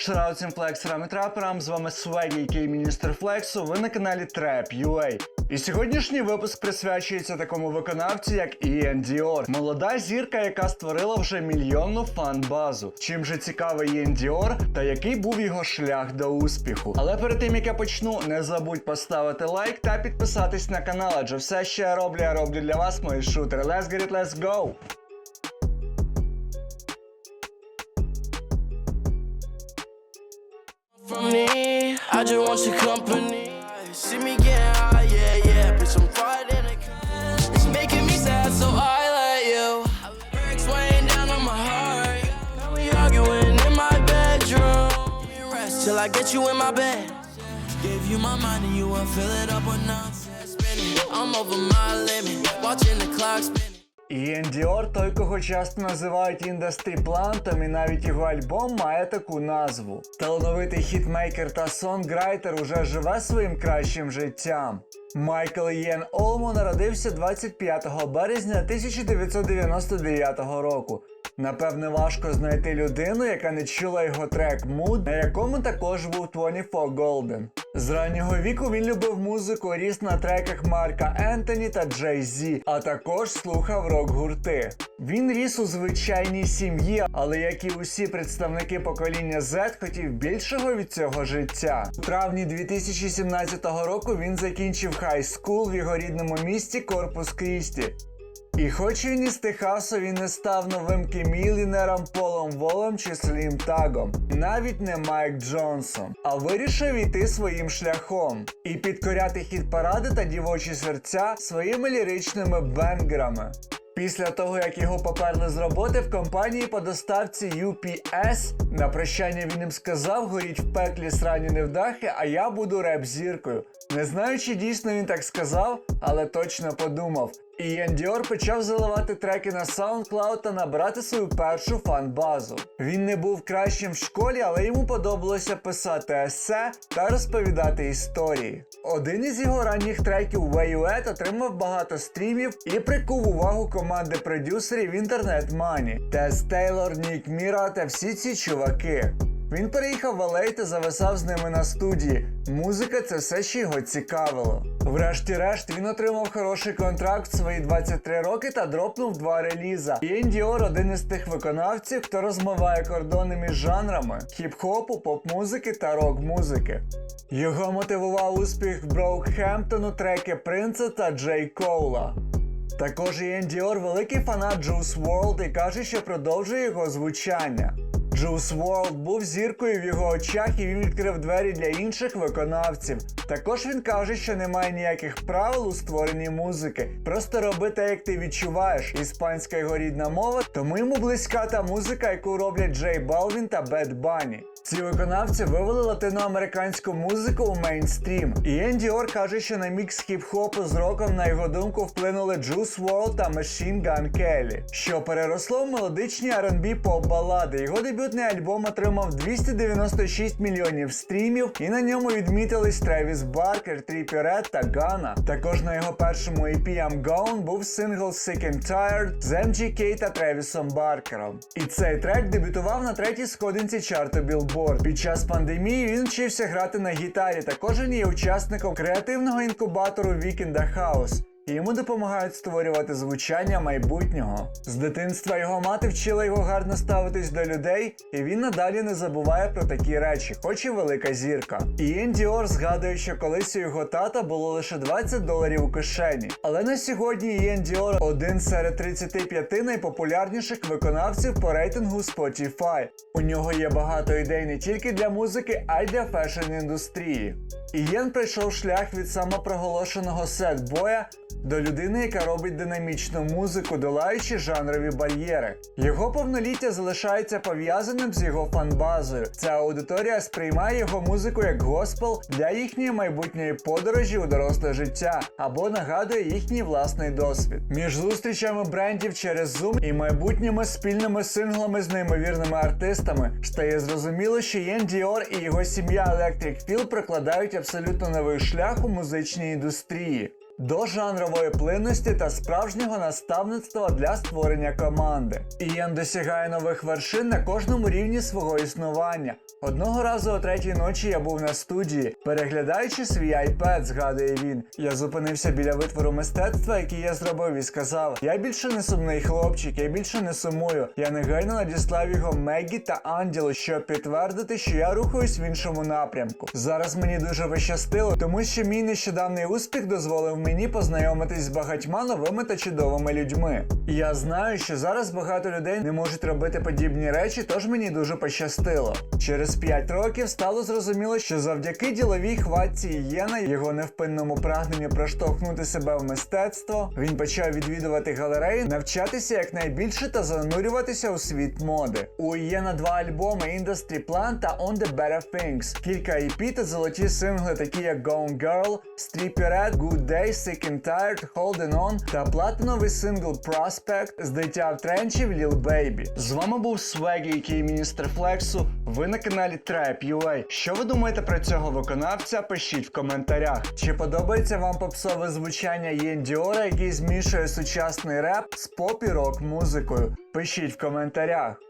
Шраут всім флексерам і траперам, з вами Свегі, який міністр флексу, ви на каналі Trap UA. І сьогоднішній випуск присвячується такому виконавцю, як Іен Діор. Молода зірка, яка створила вже мільйонну фан-базу. Чим же цікавий Іен Діор та який був його шлях до успіху. Але перед тим як я почну, не забудь поставити лайк та підписатись на канал, адже все, що я роблю, я роблю для вас, мої шутери. Let's get it, let's go! Me. I just want your company. See me getting high, yeah, yeah. Put some pride in it. It's making me sad, so I let you. Lyrics weighing down on my heart. Now we arguing in my bedroom. Rest till I get you in my bed. Gave you my mind and you will fill it up with nonsense. I'm over my limit. Watching the clock spinning. Ієн Діор, той, кого часто називають індастрі плантом, і навіть його альбом має таку назву. Талановитий хітмейкер та сонграйтер уже живе своїм кращим життям. Майкл Єн Олмо народився 25 березня 1999 року. Напевне, важко знайти людину, яка не чула його трек Mood, на якому також був 24 Golden. З раннього віку він любив музику, ріс на треках Марка Ентоні та Джей Зі, а також слухав рок-гурти. Він ріс у звичайній сім'ї, але як і усі представники покоління Z, хотів більшого від цього життя. У травні 2017 року він закінчив хай скул в його рідному місті Корпус Крісті. І хоч він із Техасу він не став новим кемілінером Полом Волом чи Слім Тагом, навіть не Майк Джонсон, а вирішив іти своїм шляхом і підкоряти хіт паради та дівочі серця своїми ліричними бенгерами. Після того, як його поперли з роботи в компанії по доставці UPS, на прощання він їм сказав, горіть в пеклі срані невдахи, а я буду реп-зіркою. Не знаю, чи дійсно він так сказав, але точно подумав. І Ян почав заливати треки на SoundCloud та набирати свою першу фан-базу. Він не був кращим в школі, але йому подобалося писати есе та розповідати історії. Один із його ранніх треків Way отримав багато стрімів і прикув увагу команди продюсерів Internet Money, Тес Тейлор, Нік Міра та всі ці чуваки. Він переїхав в LA та зависав з ними на студії. Музика це все, що його цікавило. Врешті-решт він отримав хороший контракт в свої 23 роки та дропнув два реліза. І один із тих виконавців, хто розмиває кордони між жанрами хіп-хопу, поп-музики та рок-музики. Його мотивував успіх Броукхемптону, треки Принца та Джей Коула. Також Ієн Діор великий фанат Juice WRLD і каже, що продовжує його звучання. Juice WRLD був зіркою в його очах і він відкрив двері для інших виконавців. Також він каже, що немає ніяких правил у створенні музики. Просто роби те, як ти відчуваєш. Іспанська його рідна мова, тому йому близька та музика, яку роблять Джей Балвін та Бед Банні. Ці виконавці вивели латиноамериканську музику у мейнстрім. І Енді Ор каже, що на мікс хіп-хопу з роком, на його думку, вплинули Juice WRLD та Machine Gun Kelly, що переросло в мелодичні R&B поп балади. Його дебютний альбом отримав 296 мільйонів стрімів, і на ньому відмітились Тревіс Баркер, Тріпі Ред та Гана. Також на його першому EP I'm Gone був сингл Sick and Tired з MGK та Тревісом Баркером. І цей трек дебютував на третій сходинці чарту Billboard. Під час пандемії він вчився грати на гітарі. Також він є учасником креативного інкубатору Вікінда House. Йому допомагають створювати звучання майбутнього. З дитинства його мати вчила його гарно ставитись до людей, і він надалі не забуває про такі речі, хоч і велика зірка. Ієн Діор згадує, що колись у його тата було лише 20 доларів у кишені. Але на сьогодні Ієн Діор один серед 35 найпопулярніших виконавців по рейтингу Spotify. У нього є багато ідей не тільки для музики, а й для фешн індустрії. Ієн пройшов шлях від самопроголошеного сет-боя до людини, яка робить динамічну музику, долаючи жанрові бар'єри. Його повноліття залишається пов'язаним з його фанбазою. Ця аудиторія сприймає його музику як госпел для їхньої майбутньої подорожі у доросле життя або нагадує їхній власний досвід. Між зустрічами брендів через Zoom і майбутніми спільними синглами з неймовірними артистами стає зрозуміло, що Єн Діор і його сім'я Electric Feel прокладають абсолютно новий шлях у музичній індустрії. До жанрової плинності та справжнього наставництва для створення команди. Ієн досягає нових вершин на кожному рівні свого існування. Одного разу о третій ночі я був на студії, переглядаючи свій iPad, згадує він. Я зупинився біля витвору мистецтва, який я зробив, і сказав: Я більше не сумний хлопчик, я більше не сумую. Я негайно надіслав його Мегі та Ангелу, щоб підтвердити, що я рухаюсь в іншому напрямку. Зараз мені дуже пощастило, тому що мій нещодавний успіх дозволив мені познайомитись з багатьма новими та чудовими людьми. І я знаю, що зараз багато людей не можуть робити подібні речі, тож мені дуже пощастило. Через 5 років стало зрозуміло, що завдяки діловій хватці Єна, його невпинному прагненню проштовхнути себе в мистецтво, він почав відвідувати галереї, навчатися якнайбільше та занурюватися у світ моди. У Єна два альбоми Industry Plan та On the Better Things, кілька EP та золоті сингли, такі як Gone Girl, Strippy Red, Good Day, Sick and Tired, Holding On та платиновий сингл Prospect з дитя в тренчів Lil Baby. З вами був Свегі, який міністр Флексу. Ви на каналі Trap. Що ви думаєте про цього виконавця? Пишіть в коментарях. Чи подобається вам попсове звучання Єн Діора, який змішує сучасний реп з поп і рок музикою? Пишіть в коментарях.